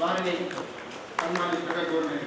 వారిని సన్మానించగా కోరినాయి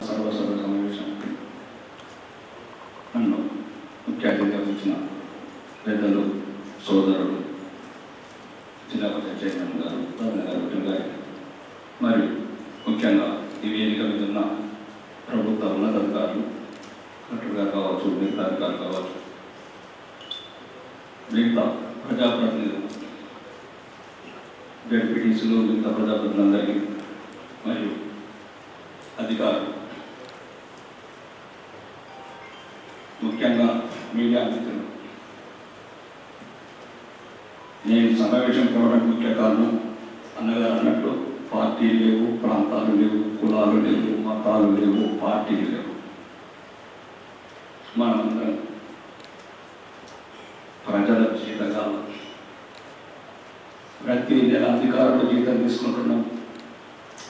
సర్వసభ సమావేశానికి నన్ను ముఖ్య అతిథిగా వచ్చిన పెద్దలు సోదరుడు జిల్లా పరిషత్ చైర్మన్ గారు గారు గారు మరియు ముఖ్యంగా ఈ వేదిక మీద ఉన్న ప్రభుత్వ ఉన్నతాధికారులు కలెక్టర్ గారు కావచ్చు మిగతా అధికారులు కావచ్చు మిగతా ప్రజాప్రతినిధులు జడ్పీటీసీలు మిగతా ప్రజాప్రతినిధులందరికీ మరియు అధికారులు. ముఖ్యంగా మీడియా మిత్రులు. నేను సమావేశం కావడానికి ముఖ్య కారణం అన్నగారు అన్నట్టు పార్టీ లేవు ప్రాంతాలు లేవు కులాలు లేవు మతాలు లేవు పార్టీలు లేవు. మనమందరం ప్రజల జీతగాలు ప్రతి నెల అధికారులు జీతం తీసుకుంటున్నాం.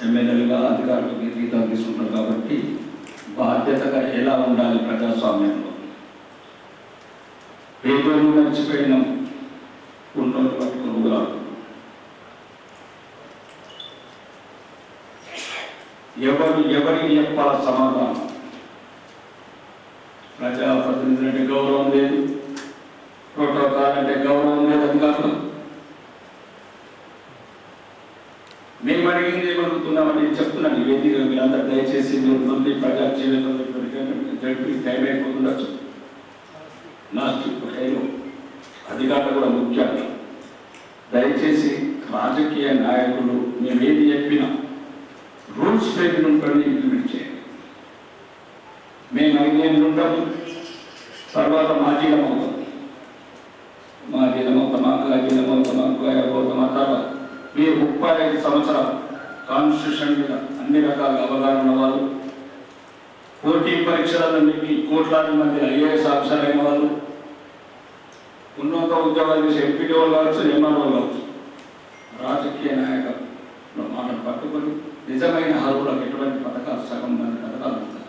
ఎమ్మెల్యేలుగా అధికారులకు జీతం తీసుకుంటున్నాం కాబట్టి బాధ్యతగా ఎలా ఉండాలి ప్రజాస్వామ్యంలో? పేదలు మర్చిపోయినాం ఉన్నోళ్ళు పట్టుకుని ఊరాడు ఎవరు ఎవరికి చెప్పాల సమాధానం? ప్రజాప్రతినిధులు గౌరవం లేదు. ప్రోటోకాల్ అంటే గౌరవం లేదు అధికారులు మేము అడిగింది ఏమడుగుతున్నామని నేను చెప్తున్నాను. ఈ వేదిక మీరందరూ దయచేసి మీరు మళ్ళీ ప్రజా జీవితంలో జరిపి టైం అయిపోతుండొచ్చు నా టైంలో అధికారులు కూడా ముఖ్యం దయచేసి రాజకీయ నాయకులు మేమేది చెప్పినా రూల్స్ పేరు ఉంటుంది ఇంప్లిమెంట్ చేయండి. మేము ఐదేళ్ళు ఉంటాము. తర్వాత మాజీలం అవుతాం. మా అవుతాం అగ్గాజీలం అవుతాం అగ్గాయ అవుతాం ఆ తర్వాత ముప్పై ఐదు సంవత్సరాలు కాన్స్టిట్యూషన్ మీద అన్ని రకాల అవగాహన ఉన్న వాళ్ళు పోటీ పరీక్షలన్నింటినీ కోట్లాది మంది ఐఏఎస్ ఆఫీసర్ అయిన వాళ్ళు ఉన్నత ఉద్యోగాలు చేసే ఎంపీడీ వాళ్ళు కావచ్చు ఎంఆర్ఓ కావచ్చు రాజకీయ నాయకులు మాటలు పట్టుకొని నిజమైన హరువులకు ఎటువంటి పథకాలు సగం మంది పథకాలు ఉంటాయి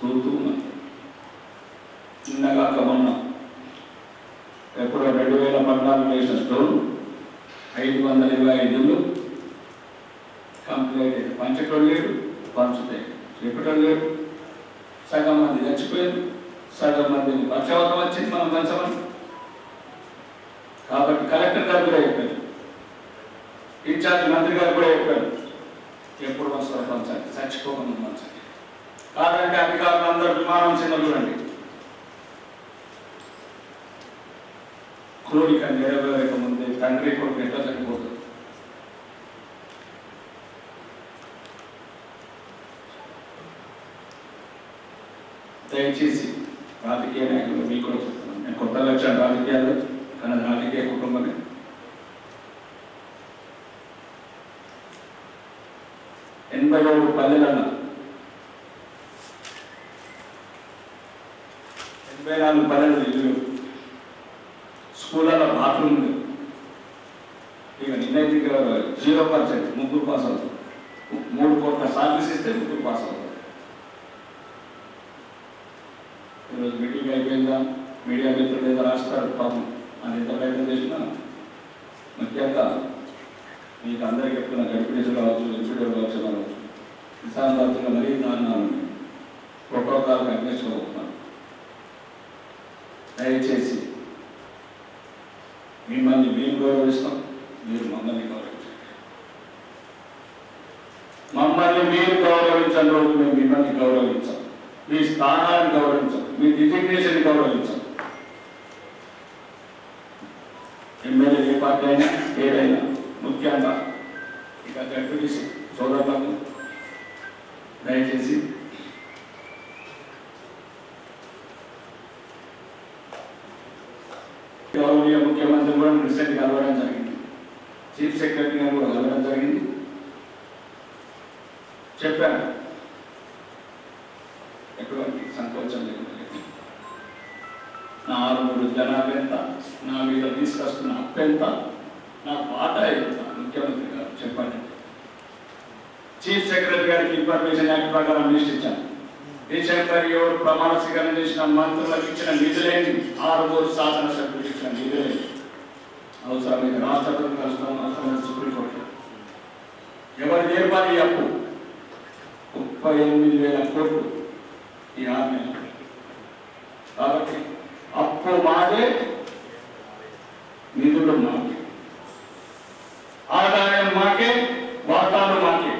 చూస్తూ ఉన్నాం చిన్నగా కమన్న ఎప్పుడో రెండు వేల పద్నాలుగు వేసిన స్టోన్ ఐదు వందల ఇరవై ఐదులు కంప్లీట్ అయింది. పంచటం లేడు పంచుతాయి. చెప్పటం లేడు సగం మంది చచ్చిపోయారు సగం మంది పక్షవాతం వచ్చింది మనం పంచమని. కాబట్టి కలెక్టర్ గారు కూడా చెప్పారు. ఇన్ఛార్జ్ మంత్రి గారు కూడా చెప్పారు. ఎప్పుడు వస్తారు పంచాలి చచ్చిపోకుండా పంచాలి. కాదంటే అధికారులు అందరూ విమానం చిన్న చూడండి. కోరిక నెరవేరకముందే తండ్రి కొడుకు ఎట్లా చనిపోతుంది దయచేసి రాజకీయ నాయకులు మీకు కూడా చెప్తున్నాను. నేను కొత్త లక్ష్యం రాజకీయాలు కానీ రాజకీయ కుటుంబమే. ఎనభై ఏడు పల్లెలన్న ఎనభై నాలుగు పల్లెలు ఉంది స్కూళ్ళలో బాత్రూమ్ ఇక నిన్నైతే జీరో పర్సెంట్ ముగ్గురు పాస్ అవుతారు. మూడు కోట్ల సార్వీస్ ఇస్తే ముగ్గురు పాస్ అవుతారు. ఈరోజు మీటింగ్ అయిపోయిందా? మీడియా మిత్రులు ఏదో రాస్తారు పాపం. అని ఎంత ప్రయత్నం చేసినా ముఖ్యంగా మీకు అందరికీ చెప్తున్న గడిపిడీసులు కావచ్చు ఇన్స్టిట్యూట్ కావచ్చు మనం కిసాన్ రాజ్యంలో మరీ దారుణాలు ప్రోటోకాల్ ప్రోటోకాల్కి దయచేసి మిమ్మల్ని మేము గౌరవిస్తాం మీరు మమ్మల్ని గౌరవించండి. మమ్మల్ని మీరు గౌరవించని రోజు మేము మిమ్మల్ని గౌరవించాం. మీ స్థానాన్ని గౌరవించాం. మీ డిజిగ్నేషన్ గౌరవించాం. ఎమ్మెల్యే ఏ పార్టీ అయినా ఏదైనా ముఖ్యంగా ఇక జడ్పీటీసీ సోదరులకు దయచేసి ప్రెసిడెంట్ కలవడం జరిగింది. చీఫ్ సెక్రటరీ గారు కూడా కలవడం జరిగింది. చెప్పాను. ఎటువంటి సంకోచం లేదు నా ఆరుగురు జనాభా ఎంత? నా మీద తీసుకొస్తున్న అప్పు ఎంత? నా పాట ఎంత? ముఖ్యమంత్రి గారు చెప్పండి. చీఫ్ సెక్రటరీ గారికి ఇన్ఫర్మేషన్ యాక్ట్ ప్రకారం లిస్ట్ ఇచ్చాను. డిసెంబర్ ఎవరు ప్రమాణ స్వీకారం చేసిన మంత్రులకు ఇచ్చిన నిధులేని ఆరుగురు శాసన సభ్యులకు ఇచ్చిన నిధులేని అవసరమైన రాష్ట్రపతి కలుస్తాం అవసరమైన సుప్రీంకోర్టు ఎవరు నేర్పాలి ఈ అప్పు? ముప్పై ఎనిమిది వేల కోట్లు ఈ ఆరు నెలలు కాబట్టి అప్పు మాదే నిధులు మాకే. ఆదాయం మాకే వాటాలు మాకే.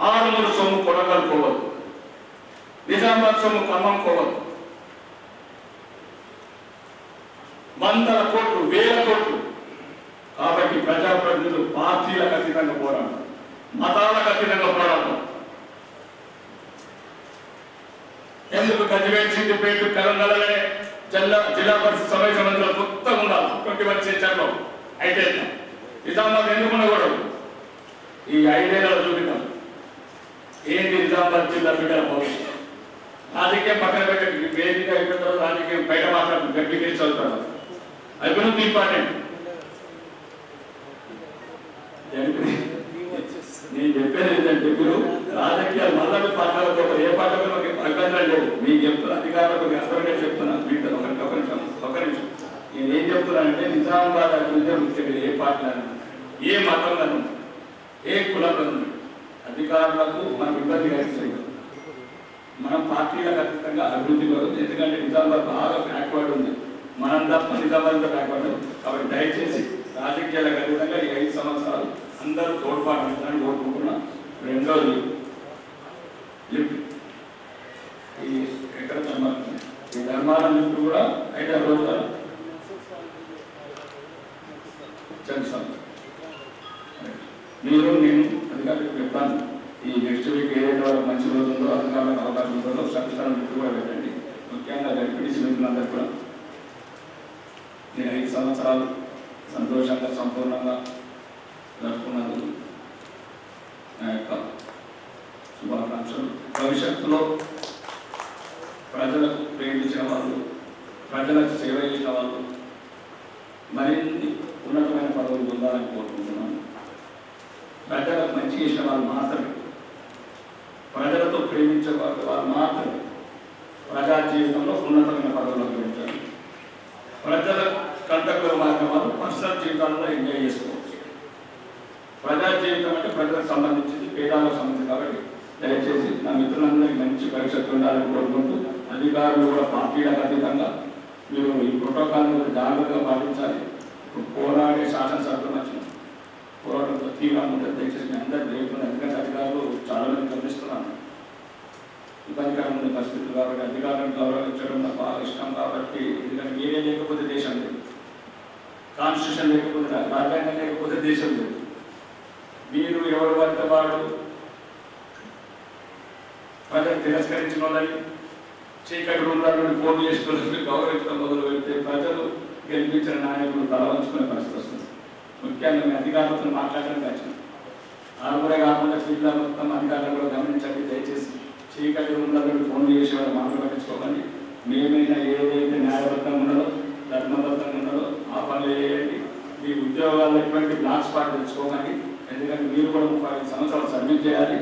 ఆరుమూరు సొమ్ము కొడగలుకోవద్దు నిజామాబాద్ సొమ్ము కమ్మంకోవద్దు వందల కోట్లు వేల కోట్లు. కాబట్టి ప్రజాప్రతినిధులు పార్టీలకు అతీతంగా పోరాడతారు మతాలకు అతీతంగా పోరాడతారు ఎందుకు గజ్వేల్ సిద్దిపేట కలంగలనే జిల్లా జిల్లా పరిషత్ సభ్య సమితిలో మొత్తం ఉండాలి ట్వంటీ వన్ సెంచర్లో అయితే నిజామాబాద్ ఎందుకు ఉండకూడదు? ఈ ఐదేళ్ళలో చూపిద్దాం ఏంటి నిజామాబాద్ జిల్లా బిడ్డల భవిష్యత్తు? రాజకీయం పక్కన పెట్టి వేదిక అయిపోతారు రాజకీయం బయట మాట్లాడుతుంది. గట్టిగా చదువుతారు అభివృద్ధి ఇంపార్టెంట్ నేను చెప్పేది ఏంటంటే మీరు రాజకీయాలు మళ్ళీ పార్టీలకు ఏ పార్టీలో మాకు అభ్యంతరం లేవు మీకు చెప్తున్న అధికారులకు మీకు చెప్తున్నాను వీటిలో ఒక ఒక నిమిషం ఒక నిమిషం. నేను ఏం చెప్తున్నానంటే నిజామాబాద్ అభివృద్ధి ముఖ్యంగా ఏ పార్టీలను ఏ మతంలను ఏ కులంలో అధికారులకు మనం ఇబ్బంది కలిగిస్తుంది మనం పార్టీలకు అతీతంగా అభివృద్ధి కోరుతుంది ఎందుకంటే నిజామాబాద్ బాగా బ్యాక్వర్డ్ ఉంది. మనం తప్ప నిజామాబాద్ బ్యాక్వర్డ్ కాబట్టి దయచేసి రాజకీయాలకు అతీతంగా ఈ ఐదు సంవత్సరాలు అందరూ తోడ్పాటు అందించాలని కోరుకుంటున్నా. రెండోది ఈ ఎక్కడ ధర్మాలు ఈ ధర్మాల లిఫ్ట్ కూడా ఐదారు రోజులు. చేస్తాను మీరు నేను అధికారులకు చెప్తాను ఈ నెక్స్ట్ వీక్ ఏదైతే వాళ్ళకి మంచి రోజు ఉందో అధికారులకు అవకాశం ఉందో సత్యస్థానం కూడా పెట్టండి. ముఖ్యంగా గడిపిడిసి మిత్రులందరూ కూడా నేను ఐదు సంవత్సరాలు సంతోషంగా సంపూర్ణంగా జరుపుకున్నందుకు నా యొక్క శుభాకాంక్షలు. భవిష్యత్తులో ప్రజలకు ప్రేమించిన వాళ్ళు ప్రజలకు సేవ చేసిన వాళ్ళు మరిన్ని ఉన్నతమైన పదవులు పొందాలని కోరుకుంటున్నాను. ప్రజలకు మంచి చేసిన వాళ్ళు మాత్రమే. ప్రజలతో ప్రేమించే వాళ్ళు వాళ్ళు మాత్రమే. ప్రజా జీవితంలో ఉన్నతమైన పదవులు పెంచాలి ప్రజలకు కంటకుల మార్గం పర్సనల్ జీవితాల్లో ఎంజాయ్ చేసుకోవచ్చు. ప్రజా జీవితం అంటే ప్రజలకు సంబంధించింది పేదాలకు సంబంధించింది కాబట్టి దయచేసి నా మిత్రులందరికీ మంచి భవిష్యత్తు ఉండాలని కోరుకుంటూ అధికారులు కూడా పార్టీలకు అతీతంగా మీరు ఈ ప్రోటోకాల్ జాగ్రత్తగా పాటించాలి. పోరాడే శాసనసభ్యులు వచ్చిన పోరాటంతో తీవ్రంగా ఉంటుంది దయచేసి మీ అందరూ లేకుండా ఎందుకంటే అధికారులు చాలా మంది గమనిస్తున్నాను ఇబ్బందికరమైన పరిస్థితులు కాబట్టి అధికారులను గౌరవించడం నాకు బాగా ఇష్టం కాబట్టి ఎందుకంటే మీరే లేకపోతే దేశం లేదు. కాన్స్టిట్యూషన్ లేకపోతే రాజ్యాంగం లేకపోతే దేశం లేదు. మీరు ఎవరు పడితే వాడు ప్రజలు తిరస్కరించిన వాళ్ళని చీకటి రూమ్లలో ఫోన్ చేసుకుని గౌరవించడం మొదలు పెడితే ప్రజలు గెలిపించిన నాయకులు తలవంచుకునే పరిస్థితి వస్తుంది. ముఖ్యంగా మీ అధికారులతో మాట్లాడడం కష్టం. ఆరుగురే కాకుండా జిల్లా మొత్తం అధికారులు కూడా గమనించండి దయచేసి చీకటి రూమ్లలో ఫోన్ చేసి వాళ్ళు మాటలు పట్టించుకోకండి. మేమైనా ఏదైతే న్యాయబద్ధంగా ఉన్నదో ధర్మబద్ధంగా ఉన్నదో పనులు చేయండి. మీ ఉద్యోగాల్లో ఎటువంటి బ్లాక్ స్పాట్ తెచ్చుకోకండి. ఎందుకంటే మీరు కూడా ముప్పై ఐదు సంవత్సరాలు సబ్మిట్ చేయాలి.